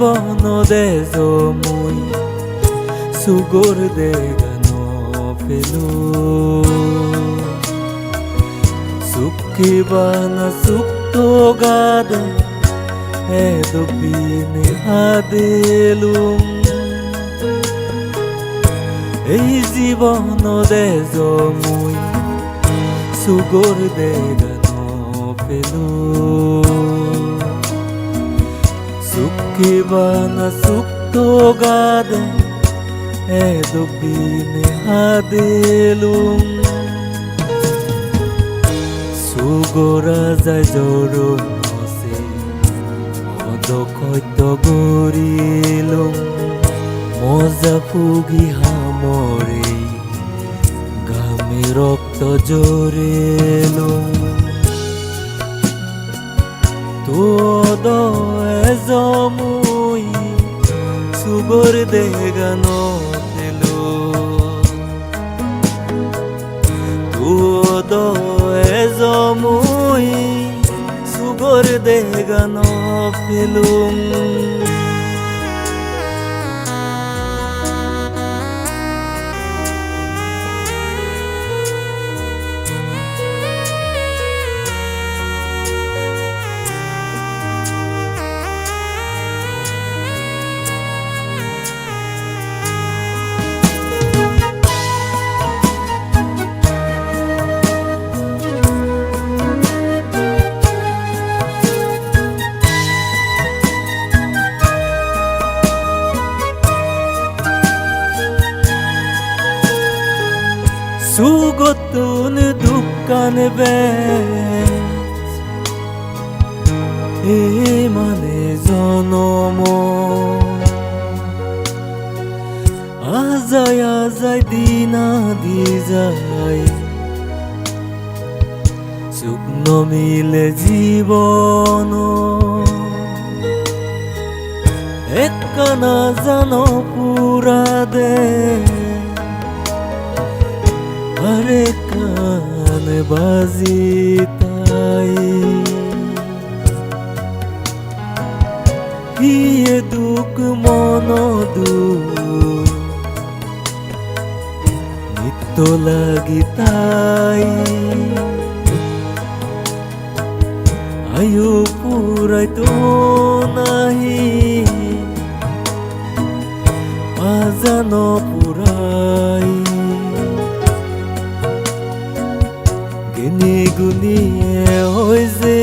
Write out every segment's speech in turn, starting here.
জীবন দে জমুই সুগর দে গান পেল সুখী বানা সুক্ত গাদে এ দবিনে হাদেলুম। এই জীবন দে জমুই সুগর দে গান পেল সুখী বানা সুক্ত গাদে এ দবিনে হাদেলুম সুগরা যায় জরুম হসে অদকৈত গরিলুম মজা ফুগি হামরে সুগর দেগানো তেলো তোদ এজমুই সুগর দেগানো পেলুম সুগতুন দোকান এ মানে জনম। আজায় আজায় দিনা দি যায়। শুকন মিলে জীবন। একখানা জানো পুরা দে আরে কান বাজি তাই। কিয়ে দুঃখ মন নিত্য লাগি তাই। আয়ু পুরাই তো নাহি। আজানো পুরাই। গিনি গুনিয়ে হয়েছে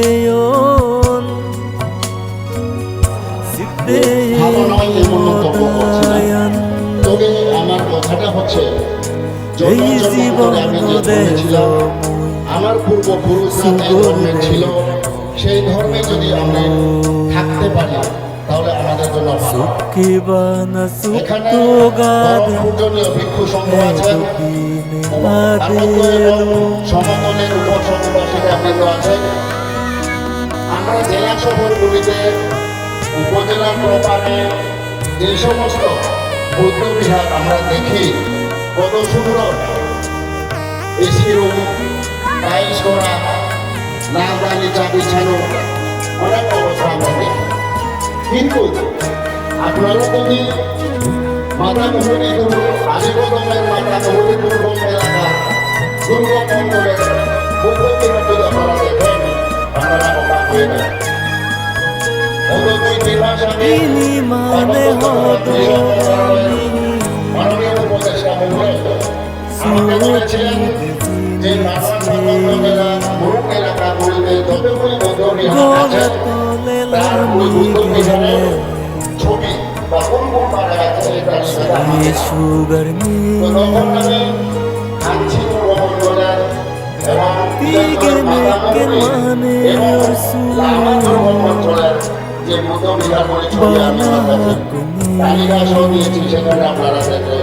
সিদ্ধে ভালো নয় এমন মন্তব্য করছি না। তবে আমার কথাটা হচ্ছে এই জন্ম জন্ম জীবন যে আমার পূর্বপুরুষরা যে ধর্মে ছিল সেই ধর্মে যদি আমরা থাকতে পারি তাহলে আমাদের জন্য ভালো। এখানে পূজনীয় ভিক্ষু সংঘ আছে। আমরা জেলা শহরগুলিতে উপজেলার প্রপারে যে সমস্ত বৌদ্ধ আমরা দেখি কত সুন্দর রুম অনেক অবস্থা আমরা কিন্তু আপনারা যদি মাতা মোহনী দুর্গ মোহনী দুর্গম এলাকা কোন পাড়ায় আছে এটা সেটা আমি সুগার মেকে মানে এবং যে বৌদ্ধবিহারগুলি ছবি আমি তালিকা সহ দিয়েছি সেখানে আপনারা দেখলে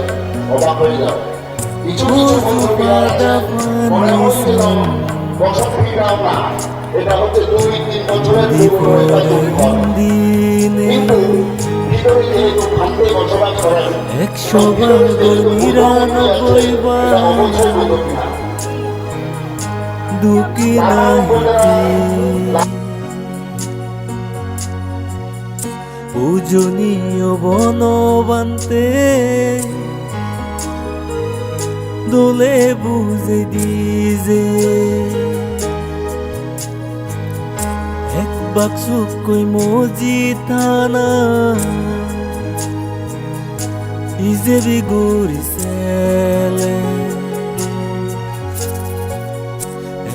অবাক হয়ে যাবেন। কিছু কিছু বৌদ্ধবিহার আছে মনে হচ্ছিল বসতভিটাও না এটা হচ্ছে দুই তিন বছরের পুরনো এটা তৈরি করা। দিনে কিন্তু ভিতরে যেহেতু খাদ্যে বসবাস করেন একশো বার নিরানব্বই বার দুঃখী পূজনীয় বনবান্তে দোলে বুঝে দিজে। এক বাক্স কই মজি থানা ইজেবি গুরি সেলে।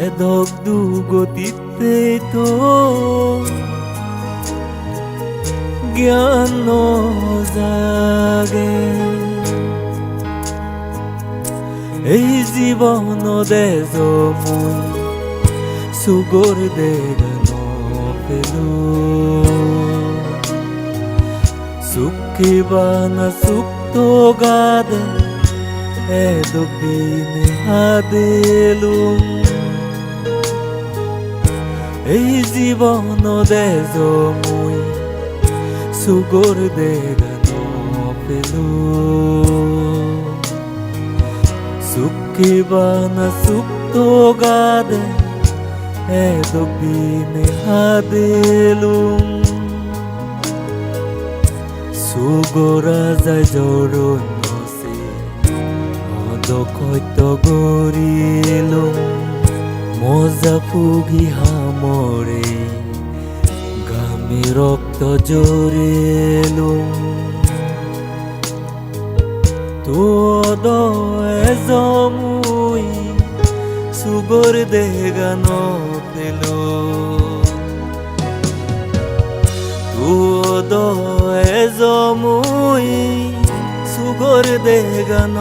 এদক দু গতিতে তো জ্ঞান জাগে এই জীবন দেজ মুই সুগর দেগান পেল সুখী বানা সুক্ত গাদে এদক দিনে হাদেলুম এই জীবন দেজ মুই সুগর দেগান পেল সুখী বানা সুক্ত গাদে এদক দিনে হাদেলুম সুগরা যায় জরুন নসে অদকৈত গরিলুম মজা ফুগি হামরে গামে রক্ত জোরেলুম তোদ এজমুই সুগর দেগান পেল। তুদ এজমুই সুগর দেগান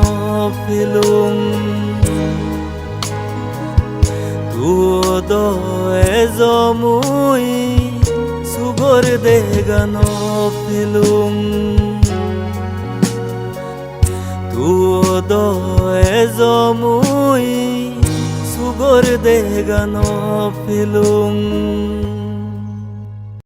তুদ এজমুই সুগর দেগান পেলুম তুদ জমুই সুগর দেগান পেলুম